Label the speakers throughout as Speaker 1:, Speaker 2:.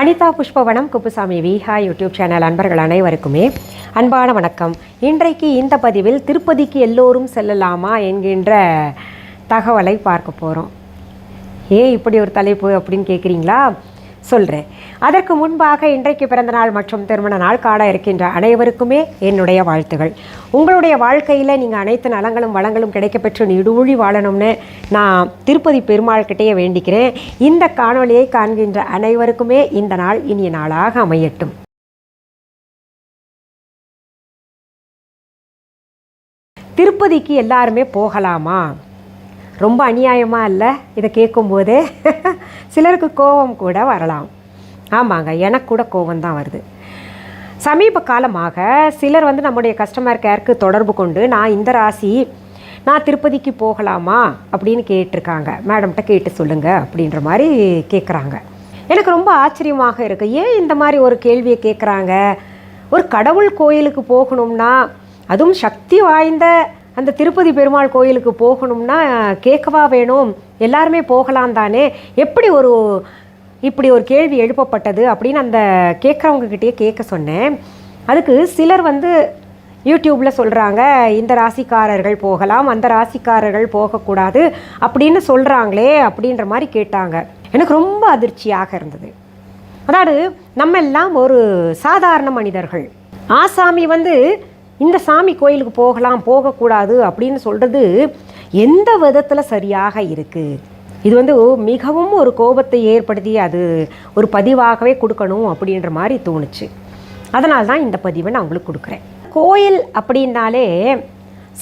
Speaker 1: Anitha Pushpavanam Kuppusamy Viha YouTube channel அன்பர்கள் அனைவருக்குமே அன்பான வணக்கம். இன்றைக்கு இந்த பதிவில் திருப்பதிக்கு எல்லோரும் செல்லலாமா என்கின்ற தகவலை பார்க்க போகிறோம் ஏன் இப்படி ஒரு தலைப்பு அப்படின்னு கேட்குறீங்களா சொல்கிறேன் அதற்கு முன்பாக இன்றைக்கு பிறந்த நாள் மற்றும் திருமண நாள் காண இருக்கின்ற அனைவருக்குமே என்னுடைய வாழ்த்துகள். உங்களுடைய வாழ்க்கையில் நீங்கள் அனைத்து நலங்களும் வளங்களும் கிடைக்கப்பெற்று நீடூழி வாழணும்னு நான் திருப்பதி பெருமாள் கிட்டேயே வேண்டிக்கிறேன். இந்த காணொளியை காண்கின்ற அனைவருக்குமே இந்த நாள் இனிய நாளாக அமையட்டும். திருப்பதிக்கு எல்லாருமே போகலாமா? ரொம்ப அநியாயமாக இல்லை? இதை கேட்கும்போதே சிலருக்கு கோபம் கூட வரலாம். ஆமாங்க எனக்கு கூட கோபம் தான் வருது. சமீப காலமாக சிலர் வந்து நம்முடைய கஸ்டமர் கேருக்கு தொடர்பு கொண்டு நான் இந்த ராசி நான் திருப்பதிக்கு போகலாமா? அப்படின்னு கேட்டிருக்காங்க. மேடம்கிட்ட கேட்டு சொல்லுங்கள் அப்படின்ற மாதிரி கேட்குறாங்க எனக்கு ரொம்ப ஆச்சரியமாக இருக்குது ஏன் இந்த மாதிரி ஒரு கேள்வியை கேட்குறாங்க ஒரு கடவுள் கோயிலுக்கு போகணும்னா அதுவும் சக்தி வாய்ந்த அந்த திருப்பதி பெருமாள் கோயிலுக்கு போகணும்னா கேட்கவா வேணும்? எல்லாருமே போகலாம் தானே? எப்படி ஒரு இப்படி ஒரு கேள்வி எழுப்பப்பட்டது அப்படின்னு அந்த கேட்குறவங்கக்கிட்டேயே கேட்க சொன்னேன். அதுக்கு சிலர் வந்து யூடியூப்பில் சொல்கிறாங்க இந்த ராசிக்காரர்கள் போகலாம் அந்த ராசிக்காரர்கள் போகக்கூடாது அப்படின்னு சொல்கிறாங்களே அப்படின்ற மாதிரி கேட்டாங்க. எனக்கு ரொம்ப அதிர்ச்சியாக இருந்தது. அதாவது நம்ம எல்லாம் ஒரு சாதாரண மனிதர்கள். ஆசாமி வந்து இந்த சாமி கோயிலுக்கு போகலாம் போகக்கூடாது அப்படின்னு சொல்கிறது எந்த விதத்தில் சரியாக இருக்குது இது வந்து மிகவும் ஒரு கோபத்தை ஏற்படுத்தி அது ஒரு பதிவாகவே கொடுக்கணும் அப்படின்ற மாதிரி தோணுச்சு. அதனால தான் இந்த பதிவை நான் உங்களுக்கு கொடுக்குறேன். கோயில் அப்படின்னாலே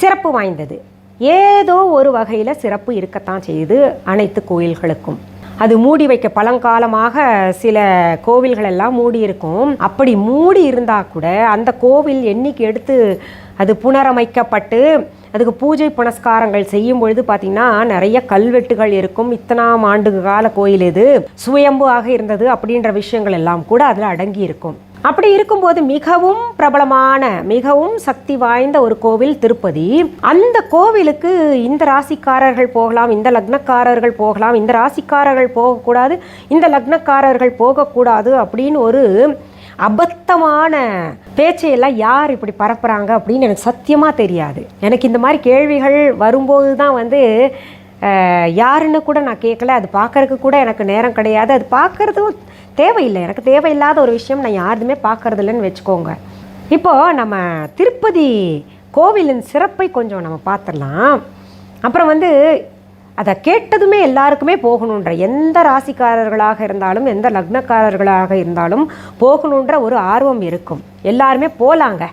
Speaker 1: சிறப்பு வாய்ந்தது. ஏதோ ஒரு வகையில் சிறப்பு இருக்கத்தான் செய்யுது அனைத்து கோயில்களுக்கும். அது மூடி வைக்க பழங்காலமாக சில கோவில்கள் எல்லாம் மூடி இருக்கும் அப்படி மூடி இருந்தால் கூட அந்த கோவில் எண்ணிக்கை எடுத்து அது புனரமைக்கப்பட்டு அதுக்கு பூஜை புனஸ்காரங்கள் செய்யும் பொழுது பார்த்திங்கன்னா நிறைய கல்வெட்டுகள் இருக்கும். இத்தனாம் ஆண்டு கால கோயில் இது. சுயம்பு ஆக இருந்தது அப்படின்ற விஷயங்கள் எல்லாம் கூட அதில் அடங்கி இருக்கும் அப்படி இருக்கும்போது மிகவும் பிரபலமான மிகவும் சக்தி வாய்ந்த ஒரு கோவில் திருப்பதி. அந்த கோவிலுக்கு இந்த ராசிக்காரர்கள் போகலாம் இந்த லக்னக்காரர்கள் போகலாம் இந்த ராசிக்காரர்கள் போகக்கூடாது இந்த லக்னக்காரர்கள் போகக்கூடாது அப்படின்னு ஒரு அபத்தமான பேச்சையெல்லாம் யார் இப்படி பரப்புகிறாங்க அப்படின்னு எனக்கு சத்தியமாக தெரியாது. எனக்கு இந்த மாதிரி கேள்விகள் வரும்போது தான் வந்து யாருன்னு கூட நான் கேட்கல. அது பார்க்கறதுக்கு கூட எனக்கு நேரம் கிடையாது. அது பார்க்குறதும் தேவையில்லை. எனக்கு தேவையில்லாத ஒரு விஷயம் நான் யாருமே பார்க்கறதில்லன்னு வச்சுக்கோங்க. இப்போது நம்ம திருப்பதி கோவிலின் சிறப்பை கொஞ்சம் நம்ம பார்த்துடலாம். அப்புறம் வந்து அதை கேட்டதுமே எல்லாருக்குமே போகணுன்ற எந்த ராசிக்காரர்களாக இருந்தாலும் எந்த லக்னக்காரர்களாக இருந்தாலும் போகணுன்ற ஒரு ஆர்வம் இருக்கும். எல்லாருமே போகலாங்க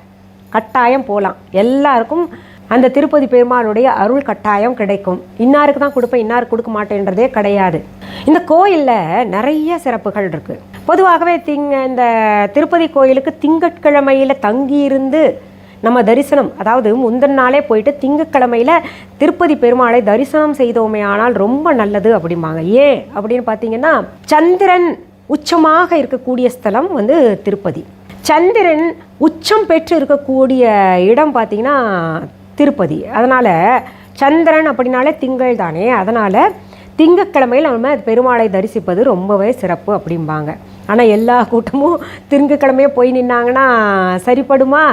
Speaker 1: கட்டாயம் போகலாம் எல்லாருக்கும் அந்த திருப்பதி பெருமாளுடைய அருள் கட்டாயம் கிடைக்கும். இன்னாருக்கு தான் கொடுப்பேன் இன்னாருக்கு கொடுக்க மாட்டேன்றதே கிடையாது. இந்த கோயிலில் நிறைய சிறப்புகள் இருக்குது பொதுவாகவே திங் இந்த திருப்பதி கோயிலுக்கு திங்கட்கிழமையில் தங்கியிருந்து நம்ம தரிசனம் அதாவது முந்தின நாளே போயிட்டு திங்கக்கிழமையில் திருப்பதி பெருமாளை தரிசனம் செய்தோமே ஆனால் ரொம்ப நல்லது அப்படிம்பாங்க. ஏன் அப்படின்னு பார்த்தீங்கன்னா சந்திரன் உச்சமாக இருக்கக்கூடிய ஸ்தலம் வந்து திருப்பதி. சந்திரன் உச்சம் பெற்று இருக்கக்கூடிய இடம் பார்த்திங்கன்னா திருப்பதி. அதனால் சந்திரன் அப்படின்னாலே திங்கள் தானே. அதனால் திங்கக்கிழமையில் நம்ம பெருமாளை தரிசிப்பது ரொம்பவே சிறப்பு அப்படிம்பாங்க. ஆனால் எல்லா கூட்டமும் திங்கக்கிழமையே போய் நின்னாங்கன்னா சரிப்படுமா?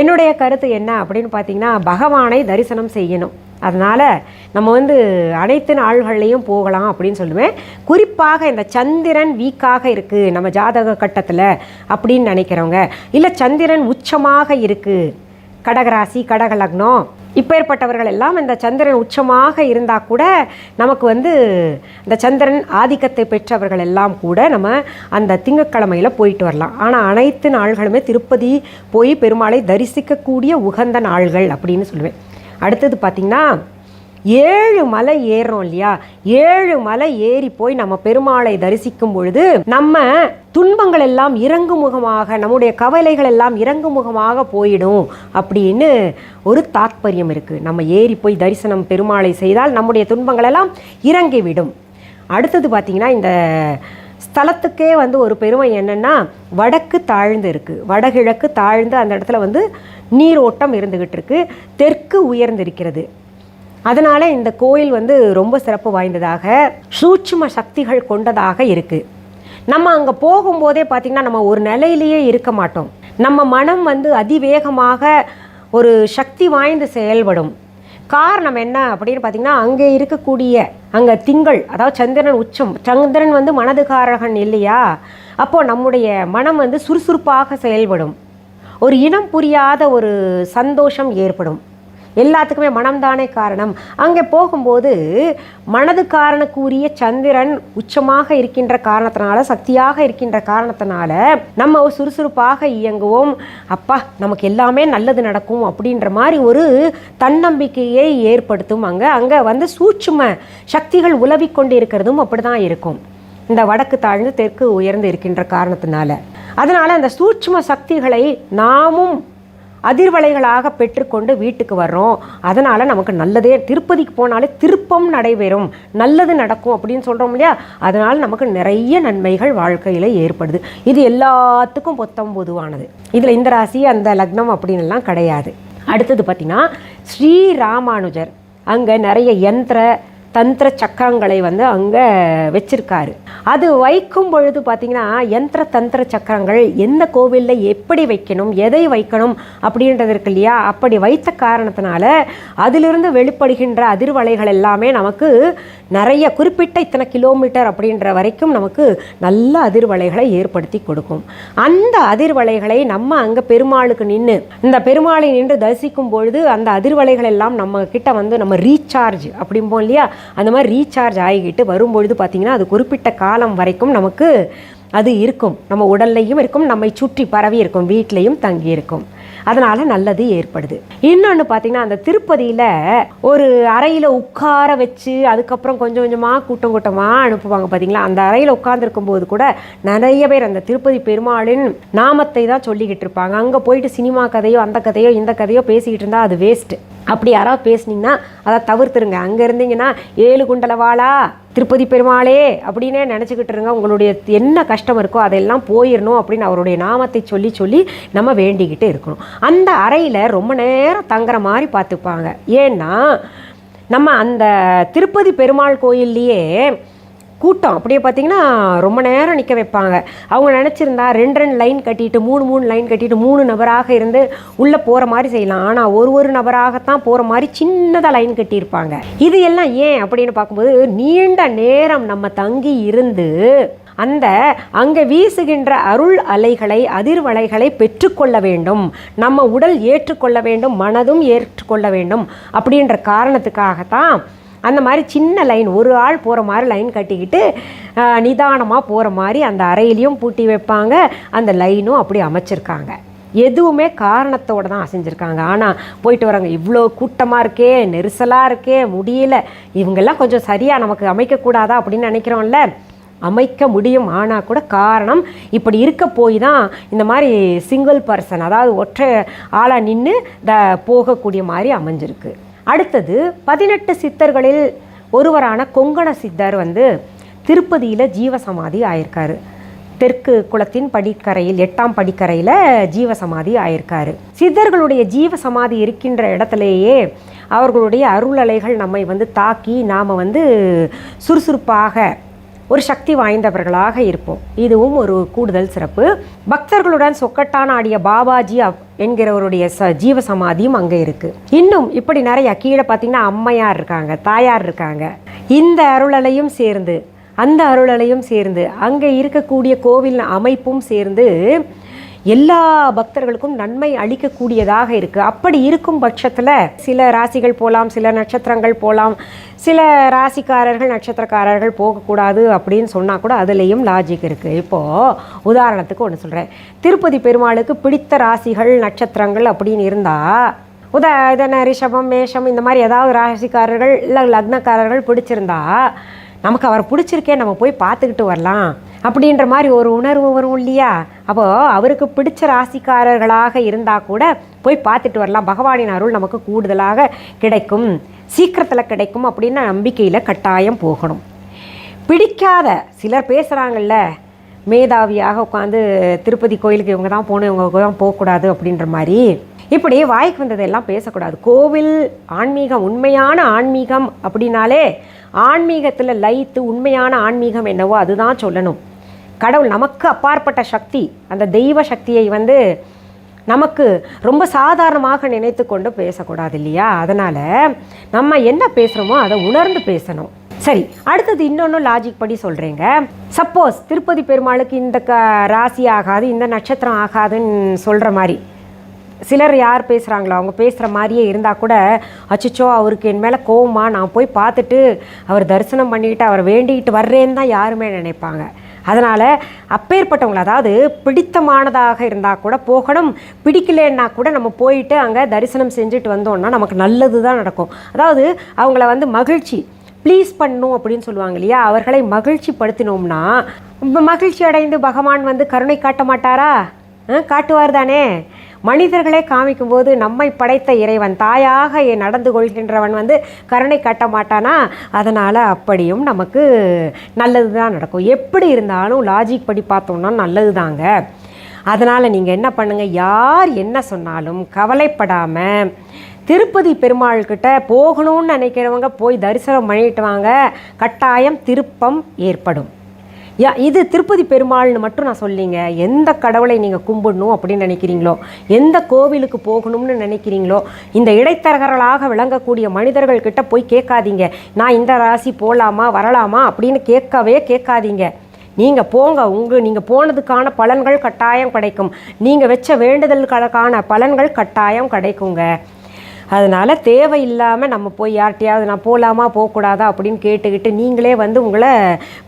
Speaker 1: என்னுடைய கருத்து என்ன அப்படின்னு பார்த்தீங்கன்னா பகவானை தரிசனம் செய்யணும். அதனால் நம்ம வந்து அனைத்து நாள்கள்லேயும் போகலாம் அப்படின்னு சொல்லுவேன். குறிப்பாக இந்த சந்திரன் வீக்காக இருக்குது நம்ம ஜாதக கட்டத்தில் அப்படின்னு நினைக்கிறவங்க. இல்லை சந்திரன் உச்சமாக இருக்குது கடகராசி கடகலக்னம். இப்பேற்பட்டவர்கள் எல்லாம் இந்த சந்திரன் உச்சமாக இருந்தால் கூட நமக்கு வந்து இந்த சந்திரன் ஆதிக்கத்தை பெற்றவர்கள் எல்லாம் கூட நம்ம அந்த திங்கக்கிழமையில் போயிட்டு வரலாம். ஆனால் அனைத்து நாள்களுமே திருப்பதி போய் பெருமாளை தரிசிக்கக்கூடிய உகந்த நாள்கள் அப்படின்னு சொல்லுவேன். அடுத்தது பார்த்திங்கன்னா ஏழு மலை ஏறுறோம் இல்லையா? ஏழு மலை ஏறி போய் நம்ம பெருமாளை தரிசிக்கும் பொழுது நம்ம துன்பங்கள் எல்லாம் இறங்கு முகமாக நம்முடைய கவலைகள் எல்லாம் இறங்கு முகமாக போயிடும் அப்படின்னு ஒரு தாத்பரியம் இருக்குது நம்ம ஏறி போய் தரிசனம் பெருமாளை செய்தால் நம்முடைய துன்பங்கள் எல்லாம் இறங்கிவிடும். அடுத்தது பார்த்திங்கன்னா இந்த ஸ்தலத்துக்கே வந்து ஒரு பெருமை என்னென்னா வடக்கு தாழ்ந்து இருக்குது வடகிழக்கு தாழ்ந்து அந்த இடத்துல வந்து நீரோட்டம் இருந்துக்கிட்டு இருக்கு. தெற்கு உயர்ந்திருக்கிறது. அதனால் இந்த கோயில் வந்து ரொம்ப சிறப்பு வாய்ந்ததாக சூட்சும சக்திகள் கொண்டதாக இருக்குது நம்ம அங்கே போகும்போதே பார்த்திங்கன்னா நம்ம ஒரு நிலையிலேயே இருக்க மாட்டோம். நம்ம மனம் வந்து அதிவேகமாக ஒரு சக்தி வாய்ந்து செயல்படும். காரணம் என்ன அப்படின்னு பார்த்தீங்கன்னா அங்கே இருக்கக்கூடிய அங்கே திங்கள் அதாவது சந்திரன் உச்சம் சந்திரன் வந்து மனதுகாரகன் இல்லையா? அப்போது நம்முடைய மனம் வந்து சுறுசுறுப்பாக செயல்படும். ஒரு இனம் புரியாத ஒரு சந்தோஷம் ஏற்படும். எல்லாத்துக்குமே மனம்தானே காரணம். அங்கே போகும்போது மனது மனதுக்காரனுக்குரிய சந்திரன் உச்சமாக இருக்கின்ற காரணத்தினால சக்தியாக இருக்கின்ற காரணத்தினால நம்ம ஒரு சுறுசுறுப்பாக இயங்குவோம். அப்பா நமக்கு எல்லாமே நல்லது நடக்கும் அப்படின்ற மாதிரி ஒரு தன்னம்பிக்கையை ஏற்படுத்தும் அங்கே. அங்கே வந்து சூட்சும சக்திகள் உலவி கொண்டு இருக்கிறதும் அப்படி தான் இருக்கும். இந்த வடக்கு தாழ்ந்து தெற்கு உயர்ந்து இருக்கின்ற காரணத்தினால. அதனால் அந்த சூட்சும சக்திகளை நாமும் அதிர்வலைகளாக பெற்றுக்கொண்டு வீட்டுக்கு வர்றோம். அதனால் நமக்கு நல்லதே திருப்பதிக்கு போனாலே திருப்பம் நடைபெறும். நல்லது நடக்கும் அப்படின்னு சொல்கிறோம் இல்லையா? அதனால் நமக்கு நிறைய நன்மைகள் வாழ்க்கையில் ஏற்படுது. இது எல்லாத்துக்கும் பொத்தம் பொதுவானது. இதில் இந்த ராசி அந்த லக்னம் அப்படின்லாம் கிடையாது. அடுத்தது பார்த்திங்கன்னா ஸ்ரீ ராமானுஜர். அங்கே நிறைய யந்திர தந்திர சக்கரங்களை வந்து அங்கே வச்சிருக்காரு. அது வைக்கும் பொழுது பார்த்தீங்கன்னா யந்திர தந்திர சக்கரங்கள் எந்த கோவிலில் எப்படி வைக்கணும் எதை வைக்கணும் அப்படின்றது இருக்கு இல்லையா? அப்படி வைத்த காரணத்தினால அதிலிருந்து வெளிப்படுகின்ற அதிர்வலைகள் எல்லாமே நமக்கு நிறைய குறிப்பிட்ட இத்தனை கிலோமீட்டர் அப்படின்ற வரைக்கும் நமக்கு நல்ல அதிர்வலைகளை ஏற்படுத்தி கொடுக்கும். அந்த அதிர்வலைகளை நம்ம அங்கே பெருமாளுக்கு நின்று இந்த பெருமாளை நின்று தரிசிக்கும் பொழுது அந்த அதிர்வலைகள் எல்லாம் நம்ம கிட்ட வந்து நம்ம ரீசார்ஜ் அப்படிம்போம் இல்லையா? அந்த மாதிரி ரீசார்ஜ் ஆகிக்கிட்டு வரும்பொழுது பார்த்திங்கன்னா அது குறிப்பிட்ட காலம் வரைக்கும் நமக்கு அது இருக்கும். நம்ம உடல்லையும் இருக்கும் நம்மை சுற்றி பரவி இருக்கும் வீட்லேயும் தங்கி இருக்கும். அதனால் நல்லது ஏற்படுது. இன்னொன்று பார்த்தீங்கன்னா அந்த திருப்பதியில் ஒரு அறையில் உட்கார வச்சு அதுக்கப்புறம் கொஞ்சம் கொஞ்சமாக கூட்டம் கூட்டமாக அனுப்புவாங்க பார்த்தீங்களா? அந்த அறையில் உட்காந்துருக்கும் போது கூட நிறைய பேர் அந்த திருப்பதி பெருமாளின் நாமத்தை தான் சொல்லிக்கிட்டு இருப்பாங்க. அங்கே போயிட்டு சினிமா கதையோ அந்த கதையோ இந்த கதையோ பேசிக்கிட்டு இருந்தால் அது வேஸ்ட்டு அப்படி யாராவது பேசுனீங்கன்னா அதை தவிர்த்துருங்க. அங்கே இருந்தீங்கன்னா ஏழு குண்டலவாளா திருப்பதி பெருமாளே அப்படின்னே நினச்சிக்கிட்டு இருங்க. உங்களுடைய என்ன கஷ்டம் இருக்கோ அதெல்லாம் போயிடணும் அப்படின்னு அவருடைய நாமத்தை சொல்லி சொல்லி நம்ம வேண்டிக்கிட்டு இருக்கணும். அந்த அறையில் ரொம்ப நேரம் தங்குற மாதிரி பார்த்துப்பாங்க. ஏன்னா நம்ம அந்த திருப்பதி பெருமாள் கோயில்லையே கூட்டம். அப்படியே பார்த்தீங்கன்னா ரொம்ப நேரம் நிற்க வைப்பாங்க. அவங்க நினச்சிருந்தா ரெண்டு ரெண்டு லைன் கட்டிட்டு மூணு மூணு லைன் கட்டிட்டு மூணு நபராக இருந்து உள்ளே போகிற மாதிரி செய்யலாம். ஆனால் ஒரு ஒரு நபராகத்தான் போகிற மாதிரி சின்னதாக லைன் கட்டியிருப்பாங்க. இது எல்லாம் ஏன் அப்படின்னு பார்க்கும்போது நீண்ட நேரம் நம்ம தங்கி இருந்து அந்த அங்கே வீசுகின்ற அருள் அலைகளை அதிர்வலைகளை பெற்றுக்கொள்ள வேண்டும். நம்ம உடல் ஏற்றுக்கொள்ள வேண்டும் மனதும் ஏற்றுக்கொள்ள வேண்டும் அப்படின்ற காரணத்துக்காகத்தான் அந்த மாதிரி சின்ன லைன் ஒரு ஆள் போகிற மாதிரி லைன் கட்டிக்கிட்டு நிதானமாக போகிற மாதிரி அந்த அறையிலையும் பூட்டி வைப்பாங்க. அந்த லைனும் அப்படி அமைச்சிருக்காங்க. எதுவுமே காரணத்தோடு தான் அசைஞ்சிருக்காங்க. ஆனால் போயிட்டு வராங்க இவ்வளோ கூட்டமாக இருக்கே நெரிசலாக இருக்கே முடியல. இவங்கெல்லாம் கொஞ்சம் சரியாக நமக்கு அமைக்கக்கூடாதா? அப்படின்னு நினைக்கிறோம்ல. அமைக்க முடியும். ஆனால் கூட காரணம் இப்படி இருக்க போய் தான் இந்த மாதிரி சிங்கிள் பர்சன் அதாவது ஒற்றை ஆளாக நின்று த போகக்கூடிய மாதிரி அமைஞ்சிருக்கு. அடுத்தது பதினெட்டு சித்தர்களில் ஒருவரான கொங்கண சித்தர் வந்து திருப்பதியில் ஜீவசமாதி ஆயிருக்காரு. தெற்கு குளத்தின் படிக்கரையில் எட்டாம் படிக்கரையில் ஜீவசமாதி ஆயிருக்காரு. சித்தர்களுடைய ஜீவசமாதி இருக்கின்ற இடத்துலையே அவர்களுடைய அருளலைகள் நம்மை வந்து தாக்கி நாம் வந்து சுறுசுறுப்பாக ஒரு சக்தி வாய்ந்தவர்களாக இருப்போம். இதுவும் ஒரு கூடுதல் சிறப்பு. பக்தர்களுடன் சொக்கட்டான் ஆடிய பாபாஜி என்கிறவருடைய ச ஜீவ சமாதியும் அங்கே இருக்குது இன்னும் இப்படி நிறைய கீழே பார்த்தீங்கன்னா அம்மையார் இருக்காங்க தாயார் இருக்காங்க. இந்த அருளலையும் சேர்ந்து அந்த அருளலையும் சேர்ந்து அங்கே இருக்கக்கூடிய கோவில் அமைப்பும் சேர்ந்து எல்லா பக்தர்களுக்கும் நன்மை அளிக்கக்கூடியதாக இருக்குது அப்படி இருக்கும் பட்சத்தில் சில ராசிகள் போகலாம் சில நட்சத்திரங்கள் போகலாம் சில ராசிக்காரர்கள் நட்சத்திரக்காரர்கள் போகக்கூடாது அப்படின்னு சொன்னால் கூட அதுலேயும் லாஜிக் இருக்குது இப்போது உதாரணத்துக்கு ஒன்று சொல்கிறேன் திருப்பதி பெருமாளுக்கு பிடித்த ராசிகள் நட்சத்திரங்கள் அப்படின்னு இருந்தால் உத இதன ரிஷபம் மேஷம் இந்த மாதிரி ஏதாவது ராசிக்காரர்கள் இல்லை லக்னக்காரர்கள் பிடிச்சிருந்தா நமக்கு அவர் பிடிச்சிருக்கே நம்ம போய் பார்த்துக்கிட்டு வரலாம். அப்படின்ற மாதிரி ஒரு உணர்வு வரும் இல்லையா? அப்போது அவருக்கு பிடிச்ச ராசிக்காரர்களாக இருந்தால் கூட போய் பார்த்துட்டு வரலாம். பகவானின் அருள் நமக்கு கூடுதலாக கிடைக்கும். சீக்கிரத்தில் கிடைக்கும் அப்படின்னு நம்பிக்கையில் கட்டாயம் போகணும். பிடிக்காத சிலர் பேசுகிறாங்கல்ல மேதாவியாக உட்காந்து திருப்பதி கோயிலுக்கு இவங்க தான் போகணும் இவங்க தான் போகக்கூடாது அப்படின்ற மாதிரி. இப்படி வாய்க்கு வந்ததெல்லாம் பேசக்கூடாது. கோவில் ஆன்மீகம் உண்மையான ஆன்மீகம் அப்படின்னாலே ஆன்மீகத்தில் லைத்து உண்மையான ஆன்மீகம் என்னவோ அதுதான் சொல்லணும். கடவுள் நமக்கு அப்பாற்பட்ட சக்தி அந்த தெய்வ சக்தியை வந்து நமக்கு ரொம்ப சாதாரணமாக நினைத்து கொண்டு பேசக்கூடாது இல்லையா? அதனால் நம்ம என்ன பேசுகிறோமோ அதை உணர்ந்து பேசணும். சரி அடுத்தது இன்னொன்று லாஜிக் படி சொல்கிறேங்க சப்போஸ் திருப்பதி பெருமாளுக்கு இந்த க ராசி ஆகாது இந்த நட்சத்திரம் ஆகாதுன்னு சொல்கிற மாதிரி. சிலர் யார் பேசுகிறாங்களோ அவங்க பேசுகிற மாதிரியே இருந்தால் கூட அச்சச்சோ அவருக்கு என் மேலே கோவமா நான் போய் பார்த்துட்டு அவர் தரிசனம் பண்ணிக்கிட்டு அவர் வேண்டிக்கிட்டு வர்றேன்னு தான் யாருமே நினைப்பாங்க. அதனால் அப்பேற்பட்டவங்களை அதாவது பிடித்தமானதாக இருந்தால் கூட போகணும் பிடிக்கலன்னா கூட நம்ம போயிட்டு அங்கே தரிசனம் செஞ்சுட்டு வந்தோம்னா நமக்கு நல்லது தான் நடக்கும். அதாவது அவங்கள வந்து மகிழ்ச்சி ப்ளீஸ் பண்ணும் அப்படின்னு சொல்லுவாங்க இல்லையா? அவர்களை மகிழ்ச்சி படுத்தினோம்னா மகிழ்ச்சி அடைந்து பகவான் வந்து கருணை காட்ட மாட்டாரா? ஆ, காட்டுவார் தானே? மனிதர்களே காமிக்கும்போது நம்மை படைத்த இறைவன் தாயாக நடந்து கொள்கின்றவன் வந்து கருணை காட்ட மாட்டானா? அதனால் அப்படியும் நமக்கு நல்லது தான் நடக்கும். எப்படி இருந்தாலும் லாஜிக் படி பார்த்தோம்னா நல்லது தாங்க அதனால் நீங்கள் என்ன பண்ணுங்கள் யார் என்ன சொன்னாலும் கவலைப்படாமல் திருப்பதி பெருமாள்கிட்ட போகணும்னு நினைக்கிறவங்க போய் தரிசனம் பண்ணிட்டு வாங்க. கட்டாயம் திருப்பம் ஏற்படும். இது திருப்பதி பெருமாள்னு மட்டும் நான் சொல்லிங்க. எந்த கடவுளை நீங்கள் கும்பிடணும் அப்படின்னு நினைக்கிறீங்களோ எந்த கோவிலுக்கு போகணும்னு நினைக்கிறீங்களோ இந்த இடைத்தரகர்களாக விளங்கக்கூடிய மனிதர்கள் கிட்ட போய் கேட்காதீங்க. நான் இந்த ராசி போகலாமா வரலாமா அப்படின்னு கேட்கவே கேட்காதீங்க. நீங்கள் போங்க உங்கள் நீங்கள் போனதுக்கான பலன்கள் கட்டாயம் கிடைக்கும். நீங்கள் வச்ச வேண்டுதலுக்கான பலன்கள் கட்டாயம் கிடைக்குங்க. அதனால் தேவையில்லாமல் நம்ம போய் யார்கிட்டயாவது நான் போகலாமா போகக்கூடாதா அப்படின்னு கேட்டுக்கிட்டு நீங்களே வந்து உங்களை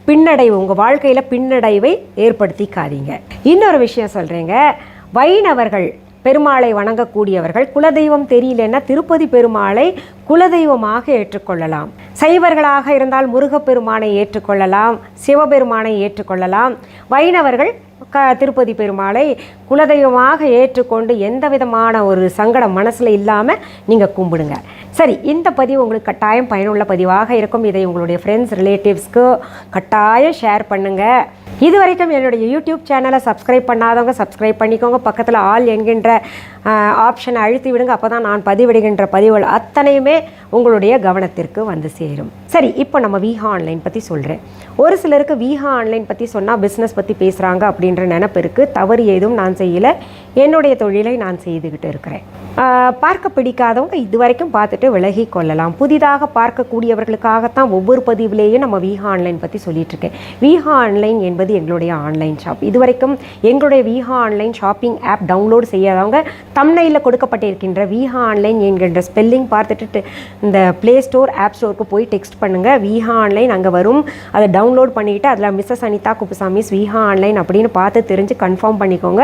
Speaker 1: பின்னடைவு உங்கள் வாழ்க்கையில் பின்னடைவை ஏற்படுத்திக்காதீங்க. இன்னொரு விஷயம் சொல்கிறேங்க வைணவர்கள் பெருமாளை வணங்கக்கூடியவர்கள் குலதெய்வம் தெரியலன்னா திருப்பதி பெருமாளை குலதெய்வமாக ஏற்றுக்கொள்ளலாம். சைவர்களாக இருந்தால் முருகப்பெருமானை ஏற்றுக்கொள்ளலாம் சிவபெருமானை ஏற்றுக்கொள்ளலாம். வைணவர்கள் க திருப்பதி பெருமாளை குலதெய்வமாக ஏற்றுக்கொண்டு எந்த விதமான ஒரு சங்கடம் மனசில் இல்லாமல் நீங்கள் கும்பிடுங்க. சரி இந்த பதிவு உங்களுக்கு கட்டாயம் பயனுள்ள பதிவாக இருக்கும். இதை உங்களுடைய ஃப்ரெண்ட்ஸ் ரிலேட்டிவ்ஸ்க்கு கட்டாயம் ஷேர் பண்ணுங்கள் இது வரைக்கும் என்னுடைய யூடியூப் சேனலை சப்ஸ்கிரைப் பண்ணாதவங்க சப்ஸ்கிரைப் பண்ணிக்கோங்க. பக்கத்தில் ஆல் என்கின்ற ஆப்ஷனை அழுத்தி விடுங்க. அப்போ தான் நான் பதிவிடுகின்ற பதிவுகள் அத்தனையுமே உங்களுடைய கவனத்திற்கு வந்து சேரும். சரி இப்போ நம்ம விஹா ஆன்லைன் பற்றி சொல்கிறேன் ஒரு சிலருக்கு விஹா ஆன்லைன் பற்றி சொன்னால் பிஸ்னஸ் பற்றி பேசுகிறாங்க அப்படின்ற நினப்பு இருக்குது தவறு ஏதும் நான் செய்யலை. என்னுடைய தொழிலை நான் செய்துக்கிட்டு இருக்கிறேன். பார்க்க பிடிக்காதவங்க இது வரைக்கும் பார்த்துட்டு விலகி கொள்ளலாம். புதிதாக பார்க்கக்கூடியவர்களுக்காகத்தான் ஒவ்வொரு பதிவிலேயே நம்ம வீஹா ஆன்லைன் பற்றி சொல்லிட்டு இருக்கேன் விஹா ஆன்லைன் என்பது எங்களுடைய ஆன்லைன் ஷாப். இது வரைக்கும் எங்களுடைய Viha online shopping app download செய்யாதவங்க தம்னையில் கொடுக்கப்பட்டிருக்கின்ற வீஹா ஆன்லைன் என்கின்ற ஸ்பெல்லிங் பார்த்துட்டு இந்த ப்ளே ஸ்டோர் ஆப் ஸ்டோருக்கு போய் டெக்ஸ்ட் பண்ணுங்கள் வீஹா ஆன்லைன் அங்கே வரும். அதை டவுன்லோட் பண்ணிவிட்டு அதில் மிஸ்ஸஸ் அனிதா குப்புசாமி விஹா ஆன்லைன் அப்படின்னு பார்த்து தெரிஞ்சு கன்ஃபார்ம் பண்ணிக்கோங்க.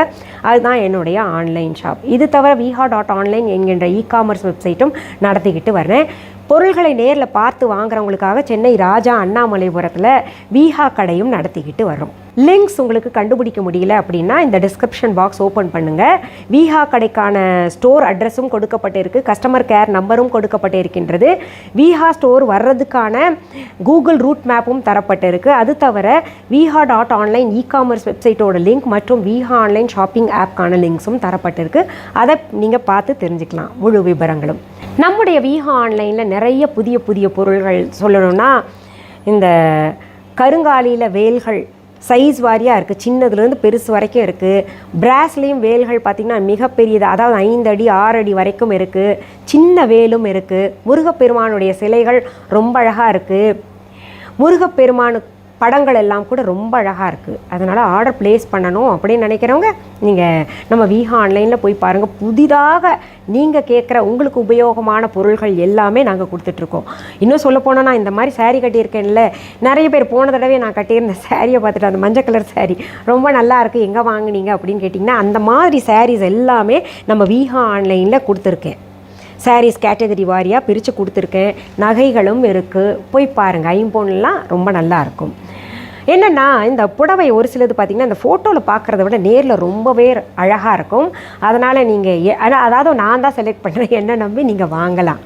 Speaker 1: அதுதான் என்னோட என்னுடைய ஆன்லைன் ஷாப் இது தவிர விஹா டாட் ஆன்லைன் என்கின்ற இ காமர்ஸ் வெப்சைட்டும் நடத்திக்கிட்டு வரேன் பொருள்களை நேரில் பார்த்து வாங்குறவங்களுக்காக சென்னை ராஜா அண்ணாமலைபுரத்தில் விஹா கடையும் நடத்திக்கிட்டு வரோம் லிங்க்ஸ் உங்களுக்கு கண்டுபிடிக்க முடியல அப்படின்னா இந்த டிஸ்கிரிப்ஷன் பாக்ஸ் ஓப்பன் பண்ணுங்கள் விஹா கடைக்கான ஸ்டோர் அட்ரஸும் கொடுக்கப்பட்டிருக்கு. கஸ்டமர் கேர் நம்பரும் கொடுக்கப்பட்டிருக்கின்றது. விஹா ஸ்டோர் வர்றதுக்கான கூகுள் ரூட் மேப்பும் தரப்பட்டிருக்கு. அது தவிர Viha dot online e commerce வெப்சைட்டோட லிங்க் மற்றும் விஹா ஆன்லைன் ஷாப்பிங் ஆப்க்கான லிங்க்ஸும் தரப்பட்டிருக்கு. அதை நீங்கள் பார்த்து தெரிஞ்சுக்கலாம். முழு விவரங்களும். நம்முடைய விஹா ஆன்லைனில் நிறைய புதிய புதிய பொருள்கள் சொல்லணும்னா இந்த கருங்காலியில் வேல்கள் சைஸ் வாரியாக இருக்குது சின்னதுலேருந்து பெருசு வரைக்கும் இருக்குது பிராஸ்லேயும் வேல்கள் பார்த்திங்கன்னா மிகப்பெரியது. அதாவது ஐந்து அடி ஆறு அடி வரைக்கும் இருக்குது சின்ன வேலும் இருக்குது முருகப்பெருமானுடைய சிலைகள் ரொம்ப அழகாக இருக்குது முருகப்பெருமானு படங்கள் எல்லாம் கூட ரொம்ப அழகாக இருக்குது அதனால் ஆர்டர் ப்ளேஸ் பண்ணணும் அப்படின்னு நினைக்கிறவங்க நீங்கள் நம்ம வீஹா ஆன்லைனில் போய் பாருங்கள் புதிதாக நீங்கள் கேட்குற உங்களுக்கு உபயோகமான பொருள்கள் எல்லாமே நாங்கள் கொடுத்துட்ருக்கோம் இன்னும் சொல்ல போனால் நான் இந்த மாதிரி சேரீ கட்டியிருக்கேன்ல நிறைய பேர் போன தடவை நான் கட்டியிருந்த சேரீயை பார்த்துட்டு அந்த மஞ்சள் கலர் சேரீ ரொம்ப நல்லா இருக்குது எங்கே வாங்குனீங்க அப்படின்னு கேட்டிங்கன்னா அந்த மாதிரி sarees எல்லாமே நம்ம வீஹா ஆன்லைனில் கொடுத்துருக்கேன். சாரீஸ் கேட்டகரி வாரியாக பிரித்து கொடுத்துருக்கேன் நகைகளும் இருக்குது போய் பாருங்கள் ஐம்பொன்லாம் ரொம்ப நல்லா இருக்கும். என்னென்னா இந்த புடவை ஒரு சிலது பார்த்திங்கன்னா இந்த ஃபோட்டோவில் பார்க்குறத விட நேரில் ரொம்பவே அழகாக இருக்கும். அதனால் நீங்கள் அதாவது நான் தான் செலக்ட் பண்ணுறேன் என்ன நம்பி நீங்கள் வாங்கலாம்.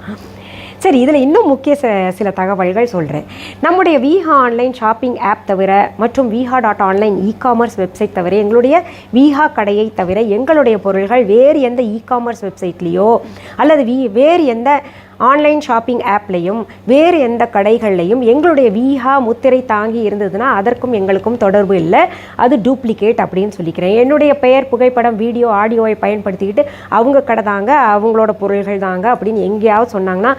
Speaker 1: சரி இதில் இன்னும் முக்கிய ச சில தகவல்கள் சொல்கிறேன் நம்முடைய விஹா ஆன்லைன் ஷாப்பிங் ஆப் தவிர மற்றும் Viha dot online e commerce website தவிர எங்களுடைய விஹா கடையை தவிர எங்களுடைய பொருள்கள் வேறு எந்த இ காமர்ஸ் வெப்சைட்லேயோ அல்லது வி வேறு எந்த ஆன்லைன் ஷாப்பிங் ஆப்லேயும் வேறு எந்த கடைகள்லையும் எங்களுடைய வீஹா முத்திரை தாங்கி இருந்ததுன்னா அதற்கும் எங்களுக்கும் தொடர்பு இல்லை. அது டூப்ளிகேட் அப்படின்னு சொல்லிக்கிறேன். என்னுடைய பெயர் புகைப்படம் வீடியோ ஆடியோவை பயன்படுத்திக்கிட்டு அவங்க கடை தாங்க அவங்களோட பொருள்கள் தாங்க அப்படின்னு எங்கேயாவது சொன்னாங்கன்னா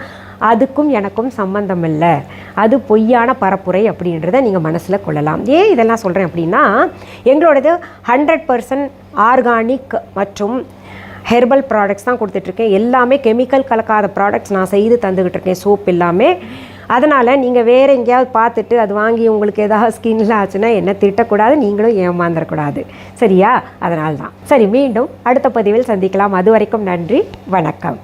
Speaker 1: அதுக்கும் எனக்கும் சம்பந்தம் இல்லை. அது பொய்யான பரப்புரை அப்படின்றத நீங்கள் மனசில் கொள்ளலாம். ஏன் இதெல்லாம் சொல்கிறேன் அப்படின்னா எங்களோடது ஹண்ட்ரட் பர்சன்ட் ஆர்கானிக் மற்றும் ஹெர்பல் ப்ராடக்ட்ஸ் தான் கொடுத்துட்ருக்கேன். எல்லாமே கெமிக்கல் கலக்காத ப்ராடக்ட்ஸ் நான் செய்து தந்துக்கிட்டு இருக்கேன் சோப் எல்லாமே அதனால் நீங்கள் வேறு எங்கேயாவது பார்த்துட்டு அது வாங்கி உங்களுக்கு ஏதாவது ஸ்கின்னில் ஆச்சுன்னா என்ன திட்டக்கூடாது நீங்களும் ஏமாந்துடக்கூடாது சரியா? அதனால தான் சரி மீண்டும் அடுத்த பதிவில் சந்திக்கலாம். அது வரைக்கும் நன்றி வணக்கம்.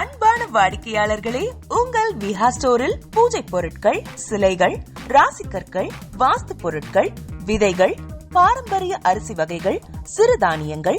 Speaker 2: அன்பான வாடிக்கையாளர்களே உங்கள் விஹா ஸ்டோரில் பூஜை பொருட்கள் சிலைகள் ராசிக்கற்கள் வாஸ்து பொருட்கள் விதைகள் பாரம்பரிய அரிசி வகைகள் சிறுதானியங்கள்